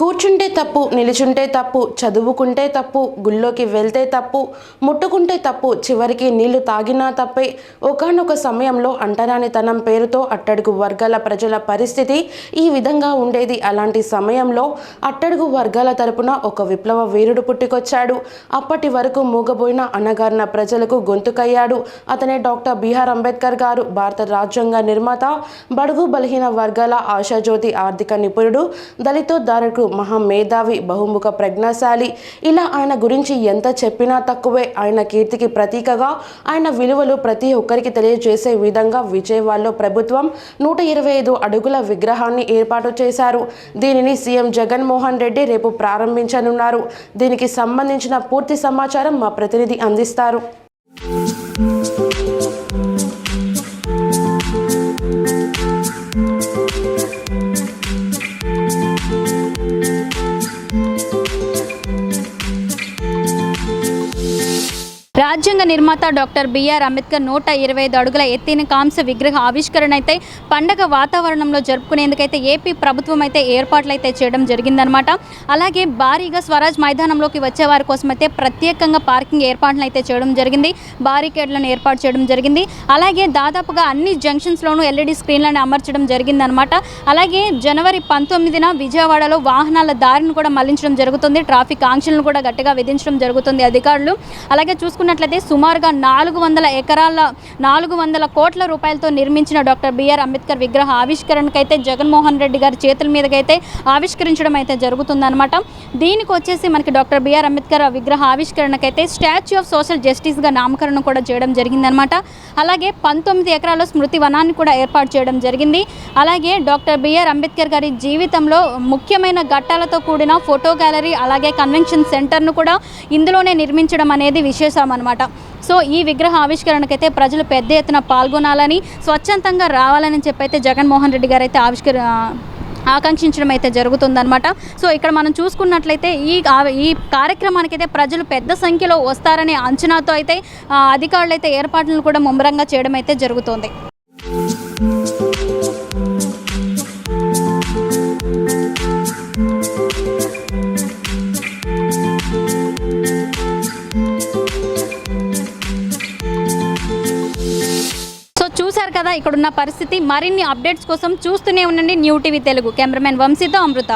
కూర్చుంటే తప్పు నిలుచుంటే తప్పు చదువుకుంటే తప్పు గుళ్ళోకి వెళ్తే తప్పు ముట్టుకుంటే తప్పు చివరికి నీళ్ళు తాగినా తప్పే. ఒకానొక సమయంలో అంటరానితనం పేరుతో అట్టడుగు వర్గాల ప్రజల పరిస్థితి ఈ విధంగా ఉండేది. అలాంటి సమయంలో అట్టడుగు వర్గాల తరపున ఒక విప్లవ వీరుడు పుట్టుకొచ్చాడు. అప్పటి వరకు మూగబోయిన అనగారిన ప్రజలకు గొంతుకయ్యాడు. అతనే డాక్టర్ బిఆర్ అంబేద్కర్ గారు భారత రాజ్యాంగ నిర్మాత బడుగు బలహీన వర్గాల ఆశాజ్యోతి ఆర్థిక నిపుణుడు దళితోద్ధారకుడు మహామేధావి బహుముఖ ప్రజ్ఞాశాలి. ఇలా ఆయన గురించి ఎంత చెప్పినా తక్కువే. ఆయన కీర్తికి ప్రతీకగా ఆయన విలువలు ప్రతి ఒక్కరికి తెలియజేసే విధంగా విజయవాడలో ప్రభుత్వం నూట ఇరవై ఐదు అడుగుల విగ్రహాన్ని ఏర్పాటు చేశారు. దీనిని సీఎం జగన్మోహన్ రెడ్డి రేపు ప్రారంభించనున్నారు. దీనికి సంబంధించిన పూర్తి సమాచారం మా ప్రతినిధి అందిస్తారు. రాజ్యాంగ నిర్మాత డాక్టర్ బిఆర్ అంబేద్కర్ నూట ఇరవై ఐదు అడుగుల ఎత్తైన కాంస్య విగ్రహ ఆవిష్కరణ అయితే పండగ వాతావరణంలో జరుపుకునేందుకైతే ఏపీ ప్రభుత్వం అయితే ఏర్పాట్లు అయితే చేయడం జరిగిందనమాట అలాగే భారీగా స్వరాజ్ మైదానంలోకి వచ్చే వారి కోసం అయితే ప్రత్యేకంగా పార్కింగ్ ఏర్పాట్లు అయితే చేయడం జరిగింది. బారికేడ్లను ఏర్పాటు చేయడం జరిగింది. అలాగే దాదాపుగా అన్ని జంక్షన్స్లోనూ ఎల్ఈడి స్క్రీన్లను అమర్చడం జరిగిందనమాట అలాగే జనవరి పంతొమ్మిదిన విజయవాడలో వాహనాల దారిని కూడా మళ్ళించడం జరుగుతుంది. ట్రాఫిక్ ఆంక్షలను కూడా గట్టిగా విధించడం జరుగుతుంది అధికారులు. అలాగే చూసుకున్నట్లయితే సుమారుగా నాలుగు వందల ఎకరాల నాలుగు వందల కోట్ల రూపాయలతో నిర్మించిన డాక్టర్ బిఆర్ అంబేద్కర్ విగ్రహ ఆవిష్కరణకైతే జగన్మోహన్ రెడ్డి గారి చేతుల మీదకైతే ఆవిష్కరించడం అయితే జరుగుతుందన్నమాట. దీనికి వచ్చేసి మనకి డాక్టర్ బిఆర్ అంబేద్కర్ విగ్రహ ఆవిష్కరణకైతే స్టాచ్యూ ఆఫ్ సోషల్ జస్టిస్గా నామకరణం కూడా చేయడం జరిగిందనమాట అలాగే పంతొమ్మిది ఎకరాల స్మృతి వనాన్ని కూడా ఏర్పాటు చేయడం జరిగింది. అలాగే డాక్టర్ బిఆర్ అంబేద్కర్ గారి జీవితంలో ముఖ్యమైన ఘట్టాలతో కూడిన ఫోటో గ్యాలరీ అలాగే కన్వెన్షన్ సెంటర్ను కూడా ఇందులోనే నిర్మించడం అనేది విశేషం అనమాట సో ఈ విగ్రహ ఆవిష్కరణకైతే ప్రజలు పెద్ద ఎత్తున పాల్గొనాలని స్వచ్ఛందంగా రావాలని చెప్పైతే జగన్మోహన్ రెడ్డి గారు అయితే ఆవిష్కర ఆకాంక్షించడం అయితే జరుగుతుందన్నమాట. సో ఇక్కడ మనం చూసుకున్నట్లయితే ఈ ఈ కార్యక్రమానికి అయితే ప్రజలు పెద్ద సంఖ్యలో వస్తారనే అంచనాతో అయితే అధికారులు అయితే ఏర్పాట్లను కూడా ముమ్మరంగా చేయడం అయితే జరుగుతుంది. చూశారు కదా ఇక్కడున్న పరిస్థితి. మరిన్ని అప్డేట్స్ కోసం చూస్తూనే ఉండండి న్యూ టీవీ తెలుగు. కెమెరామెన్ వంశీతో అమృత.